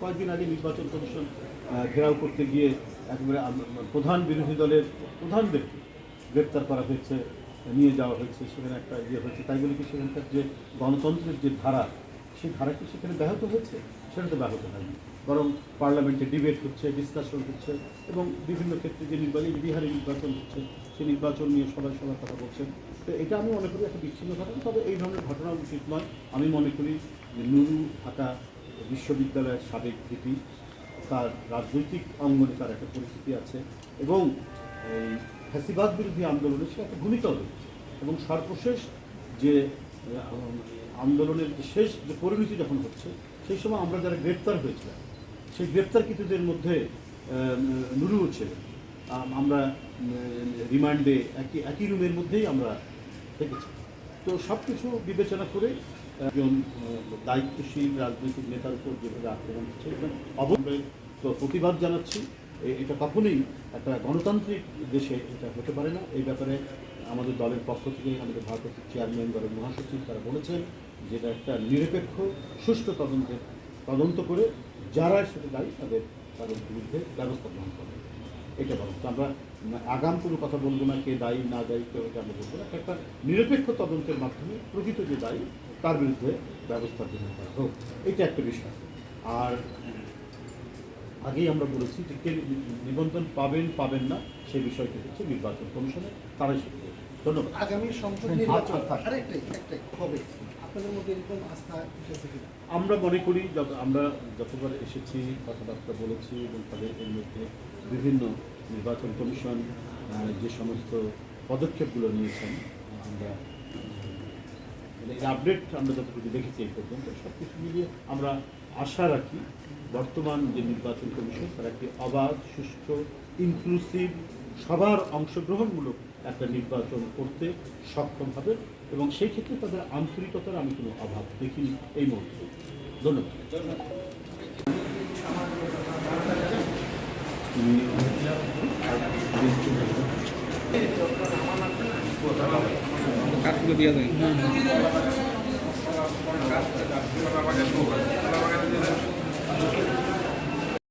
কয়েকদিন আগে নির্বাচন কমিশন ঘেরাও করতে গিয়ে একেবারে প্রধান বিরোধী দলের প্রধানদেরকে গ্রেপ্তার করা হয়েছে, নিয়ে যাওয়া হয়েছে, সেখানে একটা ইয়ে হয়েছে। তাই বলে কি সেখানকার যে গণতন্ত্রের যে ধারা, সেই ধারা কি সেখানে ব্যাহত হয়েছে? সেটা তো ব্যাহত হয়নি। বরং পার্লামেন্টে ডিবেট হচ্ছে ডিসকাশন হচ্ছে এবং বিভিন্ন ক্ষেত্রে যে নির্বাচন বিহারে নির্বাচন হচ্ছে সেই নির্বাচন নিয়ে সবাই সবার কথা বলছেন তো এটা আমি মনে করি একটা বিচ্ছিন্ন ঘটনা। তবে এই ধরনের ঘটনা উচিত নয়। আমি মনে করি যে নুরু ঢাকা বিশ্ববিদ্যালয়ের সাবেক ভিপি, তার রাজনৈতিক অঙ্গনে তার একটা পরিস্থিতি আছে এবং এই ফ্যাসিবাদ বিরোধী আন্দোলনে সে একটা ভূমিকা রয়েছে। এবং সর্বশেষ যে আন্দোলনের শেষ যে পরিণতি যখন হচ্ছে, সেই সময় আমরা যারা গ্রেপ্তার হয়েছিলাম, সেই গ্রেপ্তারকৃতদের মধ্যে নুরুও ছিলেন। আমরা রিমান্ডে একই একই রুমের মধ্যেই আমরা থেকেছি তো সব কিছু বিবেচনা করে একজন দায়িত্বশীল রাজনৈতিক নেতার উপর যেভাবে আক্রমণ হচ্ছে অবশ্যই তো প্রতিবাদ জানাচ্ছি। এটা কখনোই একটা গণতান্ত্রিক দেশে এটা হতে পারে না। এই ব্যাপারে আমাদের দলের পক্ষ থেকে আমাদের ভারতের চেয়ারম্যান দলের মহাসচিব তারা বলেছেন যেটা একটা নিরপেক্ষ, সুষ্ঠু তদন্তের তদন্ত করে যারা সেটা দায়ী তাদের তাদের বিরুদ্ধে ব্যবস্থা গ্রহণ করবে। এটা বলো আমরা আগাম কোনো কথা বলব না কে দায়ী না দায়ী কেউ আমরা বলব না। একটা নিরপেক্ষ তদন্তের মাধ্যমে প্রকৃত যে দায়ী তার বিরুদ্ধে ব্যবস্থা গ্রহণ করা হোক। এটা একটা বিষয়। আর আগেই আমরা বলেছি যে কে নিবন্ধন পাবেন পাবেন না সেই বিষয়টি হচ্ছে নির্বাচন কমিশনের তারাই সেটা ধন্যবাদ। আগামী সংসদ আচ্ছা, নির্বাচন থাক। আরেকটাই একটাই হবে। আপনাদের মধ্যে এরকম আস্থা আমরা মনে করি আমরা যতবার এসেছি কথাবার্তা বলেছি এবং তাদের এর মধ্যে বিভিন্ন নির্বাচন কমিশন যে সমস্ত পদক্ষেপগুলো নিয়েছেন, আমরা আপডেট আমরা যতটুকু দেখেছি এই পর্যন্ত সব কিছু মিলিয়ে আমরা আশা রাখি বর্তমান যে নির্বাচন কমিশন, তারা একটি অবাধ, সুষ্ঠু ইনক্লুসিভ সবার অংশগ্রহণমূলক একটা নির্বাচন করতে সক্ষম হবে এবং সেই ক্ষেত্রে তাদের আন্তরিকতার আমি কোনো অভাব দেখিনি এই মুহূর্তে। ধন্যবাদ। কাঠগুলো দিয়ে দেন।